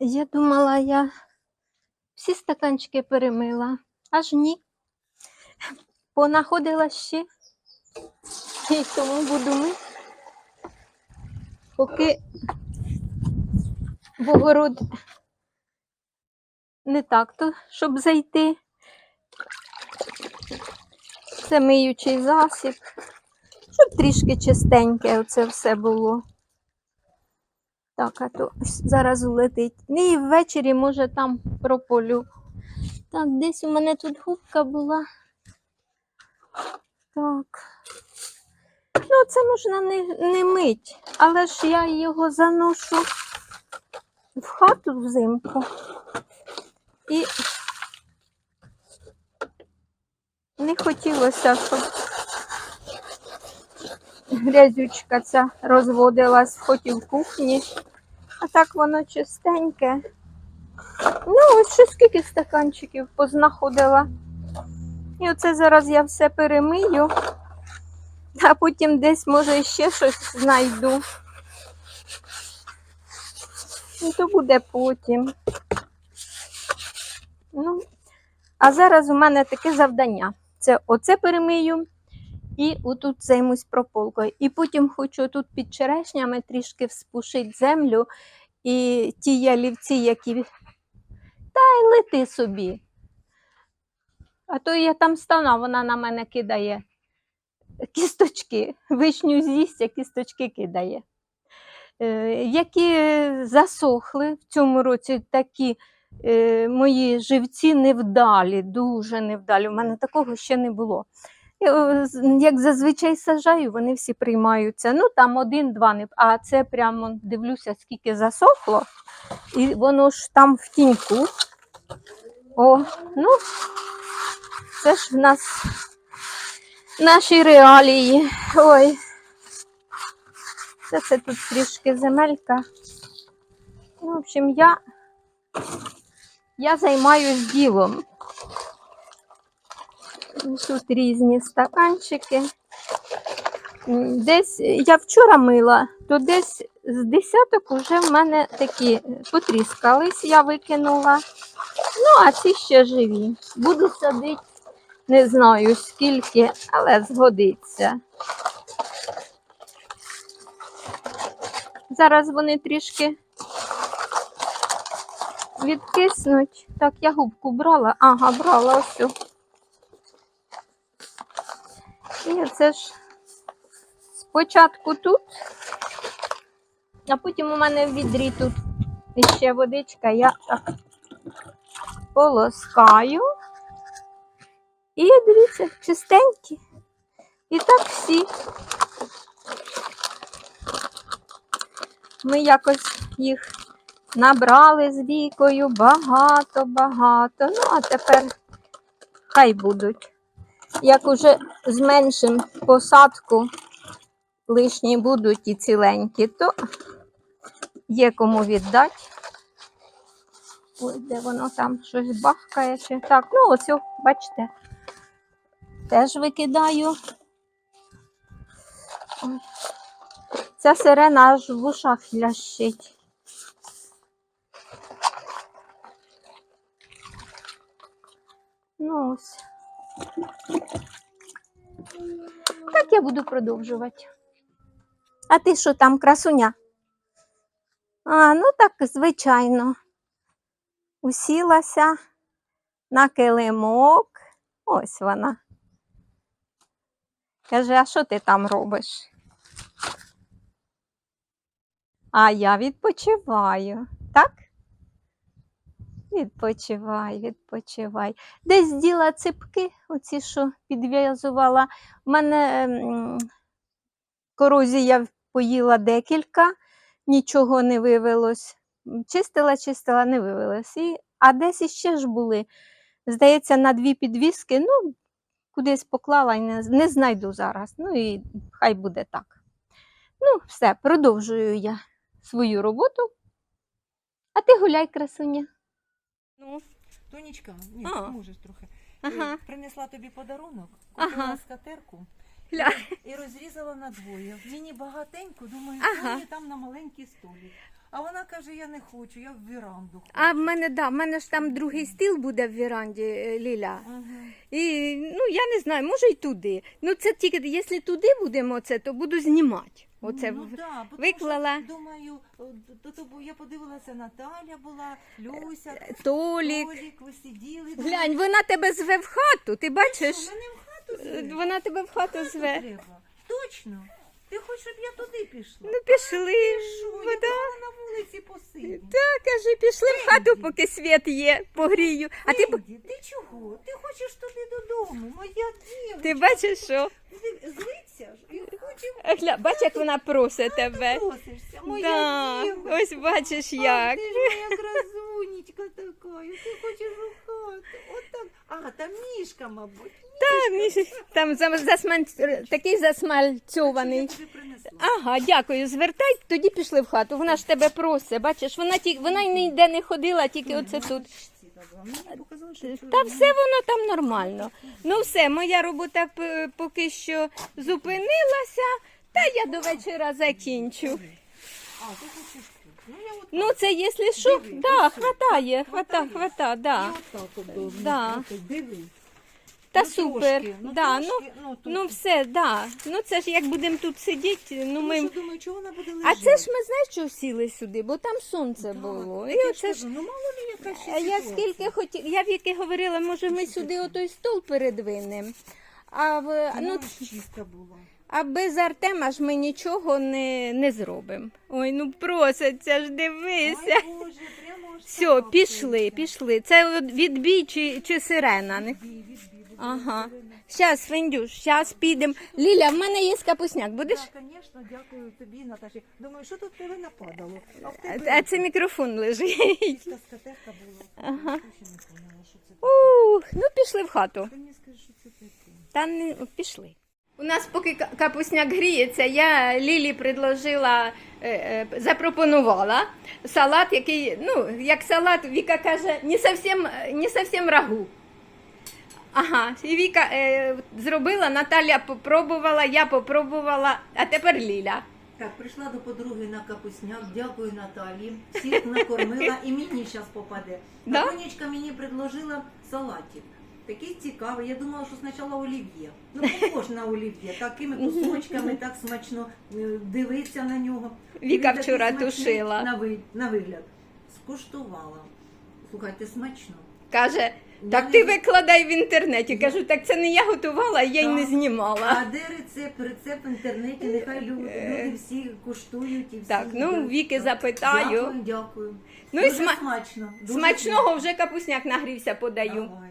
Я думала, я всі стаканчики перемила, аж ні. Понаходила ще. І тому буду ми. Поки в огород не так то, щоб зайти. Це миючий засіб, щоб трішки чистеньке оце все було. Так, а то зараз улетить. Ну, І ввечері, може, там прополю. Так, десь у мене тут губка була. Так. Ну, це можна не, не мить, але ж я його заношу в хату взимку. І не хотілося, щоб грязючка ця розводилась хоч і в кухні. А так воно чистеньке. Ну, ось ще скільки стаканчиків познаходила. І оце зараз я все перемию, а потім десь, може, ще щось знайду. Ну, то буде потім. Ну, а зараз у мене таке завдання. Це оце перемию і отут займусь прополкою. І потім хочу тут під черешнями трішки вспушити землю і ті ялівці, які. Та й лети собі. А то я там стану, вона на мене кидає кісточки. Вишню з'їсть, а кісточки кидає. Е, які засохли в цьому році такі е, мої живці невдалі, дуже невдалі. У мене такого ще не було. З- Як зазвичай сажаю, вони всі приймаються. Ну там один-два. А це прямо дивлюся, скільки засохло, і воно ж там в тіньку. О, ну, це ж в нас наші реалії. Ой. Це, це тут трішки земелька. Ну, в общем, я, я займаюсь ділом. Тут різні стаканчики. Десь я вчора мила, то десь з десяток вже в мене такі потріскались, я викинула. Ну, а ці ще живі. Буду садити, не знаю скільки, але згодиться. Зараз вони трішки відкиснуть. Так, я губку брала. Ага, брала ось. Цю. Це ж спочатку тут, а потім у мене в відрі тут ще водичка. Я так полоскаю. І дивіться, чистенькі. І так всі. Ми якось їх набрали з вікою багато-багато. Ну, а тепер хай будуть. Як уже зменшим посадку, лишні будуть і ціленькі, то є кому віддати. Ось де воно там щось бахкає. Чи... Так, ну оцю, бачите, теж викидаю. Ой. Ця сирена аж в ушах лящить. Ну ось. Так я буду продовжувати. А ти що там, красуня? А, ну так, звичайно. Усілася на килимок. Ось вона. Каже, а що ти там робиш? А я відпочиваю, так? Відпочивай, відпочивай. Десь діла ципки, оці, що підв'язувала. У мене корозія поїла декілька, нічого не вивелось. Чистила, чистила, не вивелось. І, а десь іще ж були. Здається, на дві підвіски, ну, кудись поклала не, не знайду зараз. Ну і хай буде так. Ну, все, продовжую я свою роботу. А ти гуляй, красуня. Ну, Тонічка, ні, А. можеш трохи. Ага. Е, Принесла тобі подарунок, Ага. купила скатерку Гля- і розрізала на двоє. Мені багатенько, думаю, Ага. ага. там на маленький столик. А вона каже, я не хочу, я в віранду хочу. А в мене, да, в мене ж там другий стіл буде в віранді, е, Ліля. Ага. І ну я не знаю, може й туди. Ну це тільки якщо туди будемо це, то буду знімати. Оце ну, в- да, виклала. Що, думаю, то, то, бо я подивилася, Наталя була, Люся, Толік. Толік, ви сиділи. Глянь, вона тебе зве в хату, ти бачиш? Що, мене в хату зве. Вона тебе в хату Хату зве. треба. Точно. Ти хочеш, щоб я туди пішла? Ну пішли. Вода. я на вулиці посидю. Так, кажи, пішли в хату, поки світ є, погрію. А ти, Фенді, ти чого? Ти хочеш туди додому, моя дівчинка. ти бачиш що? Злиться ж і хоче Е, Гля, бач, як вона просить тебе. просишся, моя Да, дівчинка. ось бачиш А, як. ти ж моя красунечка така, ти хочеш у хату. Отак. А, там мішка, мабуть. Там зам- засмаль... такий засмальцьований. Ага, дякую. Звертай, тоді пішли в хату. Вона ж тебе просить. Бачиш, вона ті... вона й ніде не ходила, тільки оце тут. Та все воно там нормально. Ну все, моя робота поки що зупинилася, та я до вечора закінчу. А, ти хочеш. Ну, Ну це якщо що, Диви, да, ось. хватає, хвата, Хватає? хвата, да. Отак от Да. Диви. Та Ну, супер. трошки, ну, да, ну, трошки, ну, тут. ну все, да. Ну це ж як будемо тут сидіти, ну Ну, ми. що думаю, чого вона буде А це ж ми знаєш, що сіли сюди, бо там сонце Так, було. так І я ж оце ж ну мало ли яка ще А я ситуація. скільки хотіла, я в яке говорила, може ми сюди отой стол передвинемо. А, в, ну, Вона ж чиста була. А без Артема ж ми нічого не, не зробимо. Ой, ну проситься ж дивися. Ай, Боже, прямо Все, пішли, пішли. Це відбій чи, чи сирена? Не- Відбій, відбій, відбій, Ага. Щас, Фендюш, щас підемо. Ліля, в мене є капусняк, будеш? Так, звісно, дякую тобі, Наташі. Думаю, що тут в тебе нападало? А в тебе а це мікрофон лежить. якась скатерка була. Ага. Я ще не поняла, що це. Ух, ну пішли в хату. Ти мені скажи, що це таке. Та не пішли. У нас поки капусняк гріється, я Лілі предложила, е, е, запропонувала салат, який, ну, як салат, Віка каже, не зовсім, не зовсім рагу. Ага, і Віка е, зробила, Наталя попробувала, я попробувала, а тепер Ліля. Так, прийшла до подруги на капусняк, дякую Наталі. Всіх накормила і мені зараз попаде. Да? Тонечка мені предложила салатик. Такий цікавий. Я думала, що спочатку олів'є. Ну, похож на олів'є. Такими кусочками, так смачно е, дивиться на нього. Віка Він такий вчора смачний тушила. На, ви- на вигляд. Скуштувала. Слухайте, смачно. Каже, так ти викладай в інтернеті. Кажу, так це не я готувала, я й не Так. знімала. А де рецепт? Рецепт в інтернеті, нехай люди, люди всі куштують і всі. Так, ну, їдять. Віки запитаю. Дякую, дякую. Ну і Дуже сма- смачно. Дуже Смачного вже капусняк нагрівся, подаю. Давай.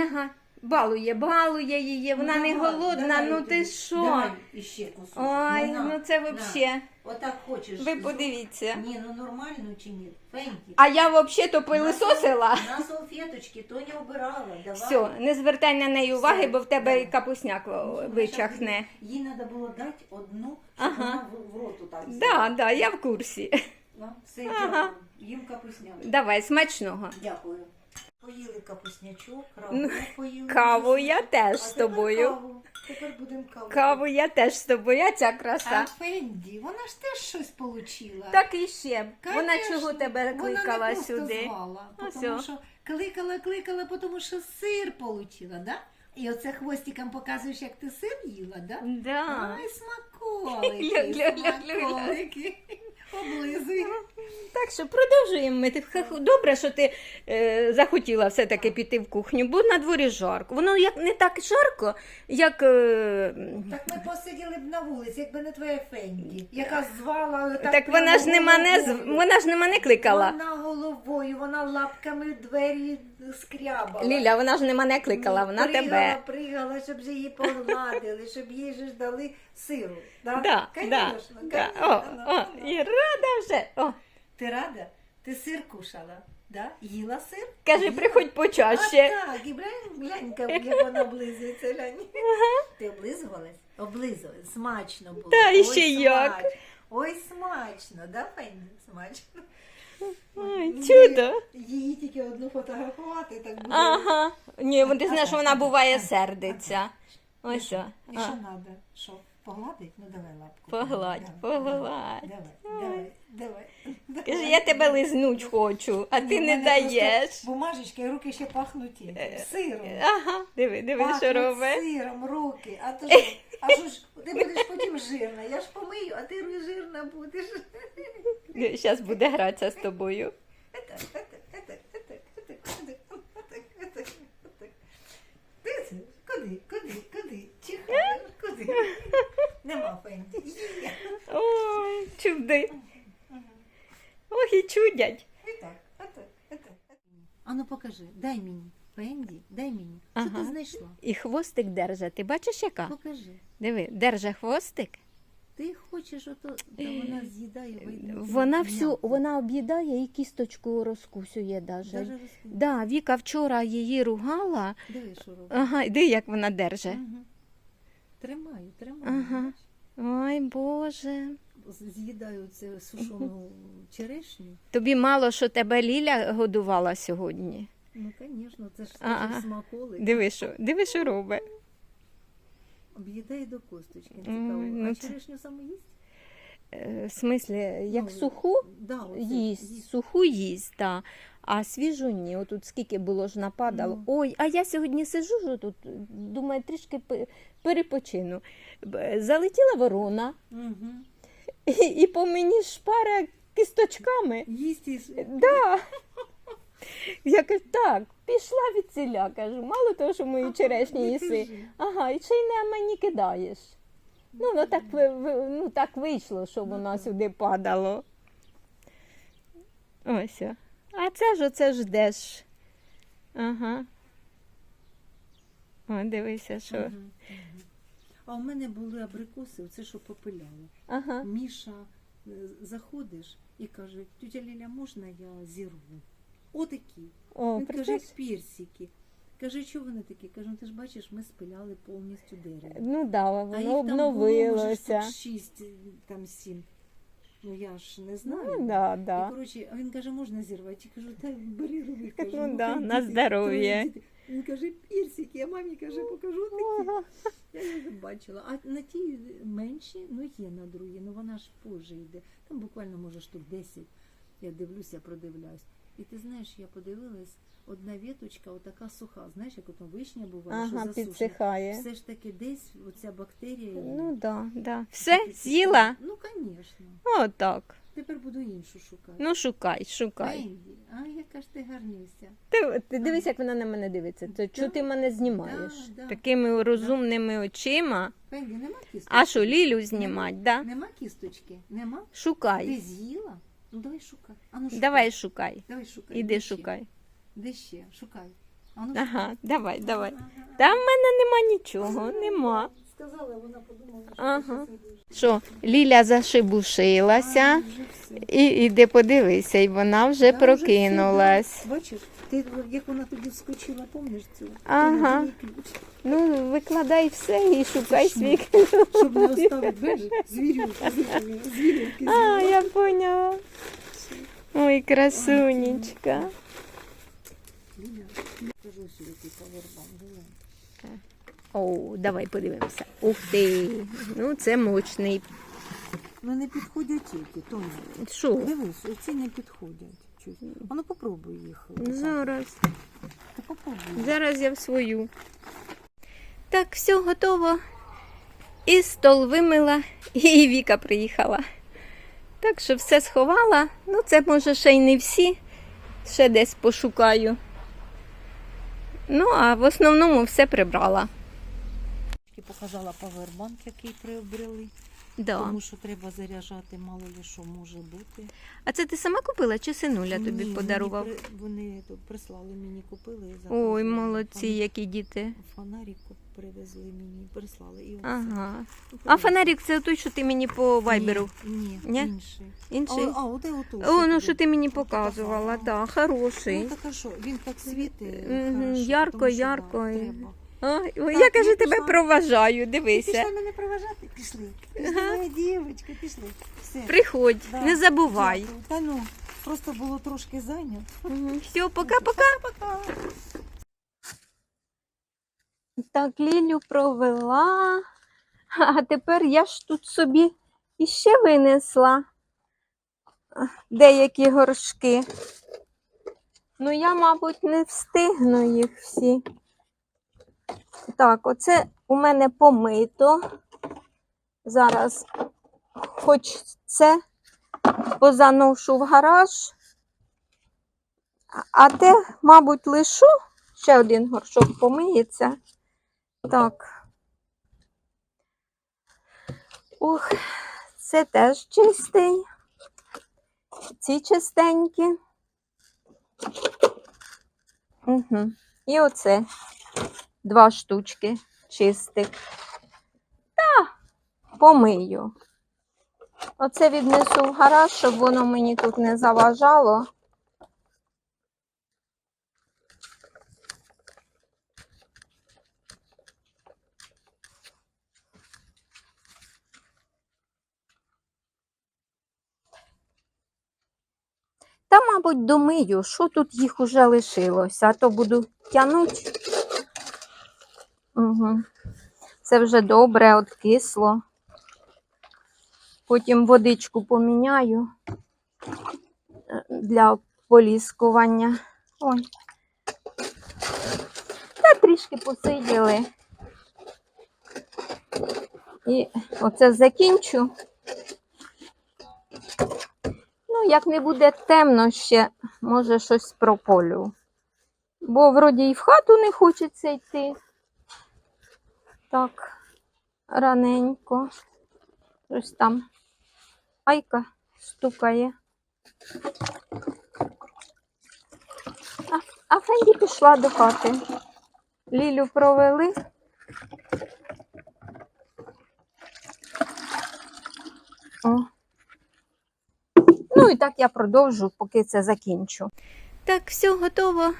Ага, балує, балує її, вона Ну, не давай, голодна, давай ну ти що? Давай іще кусочок. Ой, На, ну це взагалі. Отак хочеш. Ви подивіться. Ні, ну нормально чи ні? Фенті. А я взагалі то пилисосила. На салфеточки, то не обирала. Давай. Все, не звертай на неї уваги, Все, бо в тебе давай. капусняк Ну, вичахне. Їй треба було дати одну, щоб Ага. вона в, роту так Да, да, я в курсі. Ну, все, Ага. дякую. Їм капусняк. Давай, смачного. Дякую. Поїли капуснячок, Ну, поїли. Каву я теж з тобою. Каву. Тепер будемо каву. Каву я теж з тобою, а ця краса. А Фенді, вона ж теж щось получила. Так і ще. Вона чого тебе вона не кликала сюди? Звала, тому що кликала, кликала, тому що сир получила, да? І оце хвостиком показуєш, як ти сир їла, да? Да. Ай, смаколики, смаколики. Облизуй. Так що продовжуємо ми. Добре, що ти е, захотіла все-таки піти в кухню, бо на дворі жарко. Воно як не так жарко, як. Е, Так ми посиділи б на вулиці, якби не твоя Фенді, яка звала так, так вона ж не прямо мене з- головою. вона ж не мене кликала. Вона головою, вона лапками двері скрябала. Ліля, вона ж не мене кликала, вона пригала, тебе. пригала, щоб же її погладили, щоб їй же ж дали сиру. Да? Да, да, Конечно, да. конечно, О, о, рада вже. О, Ти рада? Ти сир кушала? Да? Їла сир? каже, Їла? приходь почаще. А так, і глянь, глянь, як вона облизується, глянь. Ти облизувалась? Облизувалась, смачно було. Та, і ще як. Ой, смачно, да, Фенді? Смачно. Ой, чудо. Її тільки одну фотографувати, так буде. Ага. Ні, ти знаєш, вона буває сердиться. Ось. о. І що треба? Що? Погладить, ну давай лапку. Погладь, давай, погладь. Давай, давай, давай. Кажи, я тебе лизнуть хочу, а ти не даєш. Бумажечки, руки ще пахнуть. Е, сиром. Ага, диви, диви, що робить. Сиром, руки, а то ж, а що ж ти будеш потім жирна. Я ж помию, а ти жирна будеш. Зараз буде гратися з тобою. Куди, куди, куди? Чихаєш, куди? Нема Фенді. Ой, чуди. Ох, і чудять. А ну покажи, дай мені. Фенді, дай мені. Що Ага. ти знайшла? І хвостик держа. Ти бачиш яка? Покажи. Диви, держа хвостик. Ти хочеш ото, та вона з'їдає. видно, Вона всю вона об'їдає і кісточку розкусює даже. Даже розкусує. Да, Віка вчора її ругала. Диви, що робить. Ага, іди, як вона держи. Мгм. Тримаю, тримаю. Ага. Ой, Боже. З'їдаю це сушену черешню. Тобі мало, що тебе Ліля годувала сьогодні. Ну, звісно, це ж Ага. скажи, смаколик. Диви, що, диви, що робить. Об'їдає до косточки. Цікаво. ну а це- черешню саме їсть? Е, В смислі, як Ну, суху Да, оце, їсть, суху їсть, так. А свіжу ні. Отут скільки було ж нападало. Ну. Ой, а я сьогодні сижу ж тут, думаю, трішки перепочину. Залетіла ворона Угу. і, і по мені шпара кісточками. Їсть і... Да. Я кажу, так, пішла від ціля, кажу, мало того, що мою черешні їси. Ага, і ще й на мені кидаєш. Ну, ну, так, ну, так вийшло, що воно сюди падало. Ось. А це ж оце ж ждеш. Ага. О, дивися, що. А у мене були абрикоси, оце що попиляли. Ага. Міша, е, заходиш і каже, тетя Ліля, можна я зірву? Отакі. О, Він каже, як персики. Каже, що вони такі? Кажу, «Ну, ти ж бачиш, ми спиляли повністю дерево. Ну да, А їх там було, може, обновилося. штук шість, там сім. Ну я ж не Ну, знаю. да, І, коротше, а він каже, можна зірвати? Я кажу, та бери руки. Кажу, Ну да, хай на діти, здоров'я. Він каже, пірсики, а мамі каже, покажу такі. Ага. Я його бачила. А на ті менші, ну є на другі, ну вона ж позже йде. Там буквально може штук 10. Я дивлюся, продивляюсь. І ти знаєш, я подивилась, одна віточка, отака суха. Знаєш, як ото вишня буває, що Ага, засушена. підсихає. Все ж таки десь оця бактерія. Ну да, да. Все, з'їла? Ну, звісно. О, так. Тепер буду іншу шукати. Ну, шукай, шукай. Фенді, а яка ж ти гарнюся. Ти, ти дивись, як вона на мене дивиться. Що Да. ти мене знімаєш? Да, да. Такими розумними очима. Фенді, нема кісточки? А що, Лілю знімать, да? Нема кісточки? Нема? Шукай. Ти з'їла? Ну давай шукай. А ну, шукай. Давай шукай. Давай шукай. Іди Де ще? шукай. Де ще? Шукай. А ну, Ага, давай, давай. Ага. Та в мене нема нічого, нема. Сказала, вона подумала, що Ага. Що, Ліля зашибушилася вже все. і іди подивися, і вона вже Да, прокинулась. все. Бачиш, ти як вона тобі вскочила, пам'ятаєш цю? Ага. Ти не ключ. Ну, викладай все і шукай свій Щоб не оставити, бачиш, звірюки, звірюки. А, я поняла. Ой, красунечка. О, давай подивимося. Ух ти. Ну, це мощний. Ну не підходять тільки, Тоня. Що? Дивись, оці не підходять. Чуть. А ну попробуй їх. Зараз. Ти попробуй. Зараз я в свою. Так, все готово. І стол вимила, і Віка приїхала. Так що все сховала. Ну, це може ще й не всі. Ще десь пошукаю. Ну, а в основному все прибрала. І показала павербанк, який приобрели, Да. тому що треба заряджати, мало ли що може бути. А це ти сама купила чи синуля тобі Ні, подарував? Мені, при- вони прислали мені, купили. і Ой, молодці, які діти. Фонарик привезли мені, прислали. І оце. Ага. Ну, А фонарик це той, що ти мені по вайберу. Ні, ні, Ні? інший. Інший. А, а оте. О, ну що ти мені показувала, так, хороший. Ну так а що, він так світить. Мгм, хорошо, ярко, тому що, да, ярко, і- треба. Ой, ой, Так, я каже, я тебе пішла. проважаю, дивися. пішла мене проважати? Пішли. Пішли, моя дівчинка, пішли. Все. Приходь, Да. не забувай. Дякую. Та ну, просто було трошки зайнято. Все, пока-пока. Так, Лілю провела. А тепер я ж тут собі іще винесла деякі горшки. Ну, я, мабуть, не встигну їх всі. Так, оце у мене помито. Зараз хоч це позаношу в гараж. А- те, мабуть, лишу. Ще один горшок помиється. Так. Ух, це теж чистий. Ці чистенькі. Угу. І оце два штучки чистих. Та помию. Оце віднесу в гараж, щоб воно мені тут не заважало. Та, мабуть, домию, що тут їх уже лишилося, а то буду тягнути. Угу. Це вже добре, от кисло. Потім водичку поміняю е, для поліскування. Ой. Та трішки посиділи. І оце закінчу. Ну, як не буде темно ще, може щось прополю. Бо вроді і в хату не хочеться йти. Так, раненько. Щось там айка стукає. А, а Фенді пішла до хати. Лілю провели. О. Ну і так я продовжу, поки це закінчу. Так, все готово.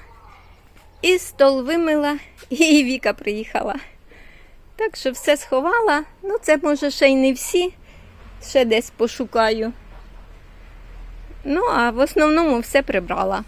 І стол вимила, і Віка приїхала. Так що все сховала. Ну, це може ще й не всі. Ще десь пошукаю. Ну, а в основному все прибрала.